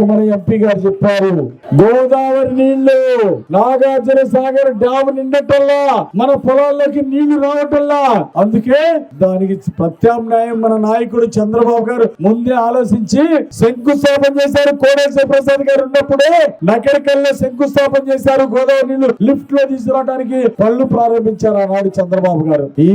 మన ఎంపీ గారు చెప్పారు. గోదావరి నీళ్ళు నాగార్జున సాగర్ డ్యామ్ నిండటల్లా మన పొలాల్లోకి నీళ్ళు రావటల్లా. అందుకే దానికి ప్రత్యామ్నాయం మన నాయకుడు చంద్రబాబు గారు ముందే ఆలోచించి శంకుస్థాపన చేశారు. కోడేశ్వర ప్రసాద్ గారు ఉన్నప్పుడే నకరికల్లో శంకుస్థాపన చేశారు. గోదావరి నీళ్ళు లిఫ్ట్లో తీసుకురావడానికి పళ్ళు ప్రారంభించారు ఆనాడు చంద్రబాబు గారు. ఈ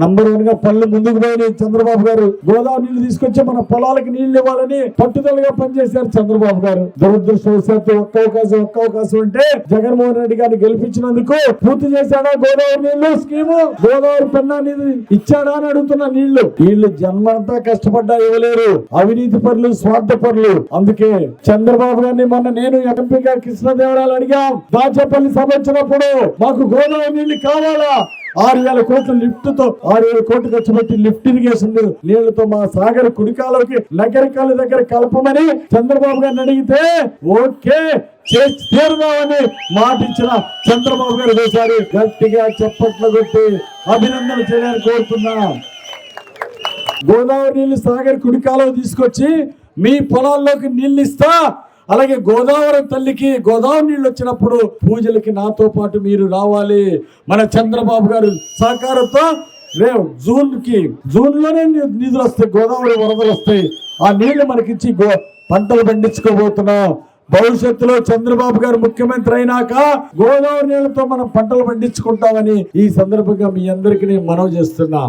నంబర్ వన్గా పనులు ముందుకు పోయిన చంద్రబాబు గారు. గోదావరి నీళ్ళు తీసుకొచ్చి మన పొలాలకు నీళ్ళు ఇవ్వాలని పట్టుదలగా పనిచేశారు చంద్రబాబు గారు. దురదృష్టవశాత్తు ఒక్క అవకాశం ఒక్క అవకాశం అంటే జగన్మోహన్ రెడ్డి గారిని గెలిపించినందుకు పూర్తి చేశాడా గోదావరి నీళ్ళు స్కీము? గోదావరి పెన్నా నిధి ఇచ్చాడా అని అడుగుతున్న నీళ్ళు. వీళ్ళు జన్మంతా కష్టపడ్డా ఇవ్వలేరు. అవినీతి పరులు స్వార్థ పనులు. అందుకే చంద్రబాబు గారిని మొన్న నేను ఎంపీగా గారు కృష్ణదేవరాలు అడిగాం. దాచేపల్లి సభ వచ్చినప్పుడు మాకు గోదావరి నీళ్ళు కావాలా? ఆరు వేల కోట్ల లిఫ్ట్తో ఆరు వేల కోట్లు ఖర్చు పెట్టి లిఫ్ట్ ఇరిగేషన్ నీళ్ళతో మా సాగర్ కుడికాలకి నగరికాల దగ్గర కలపమని చంద్రబాబు గారిని అడిగితే ఓకే చేసి తీరుదామని మాట ఇచ్చిన చంద్రబాబు గారు ఒకసారి గట్టిగా చప్పట్లు కొట్టి అభినందన చేయాలని కోరుతున్నా. గోదావరి నీళ్ళు సాగర్ కుడికాలో తీసుకొచ్చి మీ పొలాల్లోకి నీళ్ళు ఇస్తా. అలాగే గోదావరి తల్లికి గోదావరి నీళ్ళు వచ్చినప్పుడు పూజలకి నాతో పాటు మీరు రావాలి. మన చంద్రబాబు గారు సహకారంతో రేపు జూన్కి జూన్లోనే నిధులు వస్తాయి గోదావరి వరదలు వస్తాయి. ఆ నీళ్ళు మనకిచ్చి గో పంటలు పండించుకోబోతున్నాం. భవిష్యత్తులో చంద్రబాబు గారు ముఖ్యమంత్రి అయినాక గోదావరి నీళ్ళతో మనం పంటలు పండించుకుంటామని ఈ సందర్భంగా మీ అందరికీ నేను మనవి చేస్తున్నా.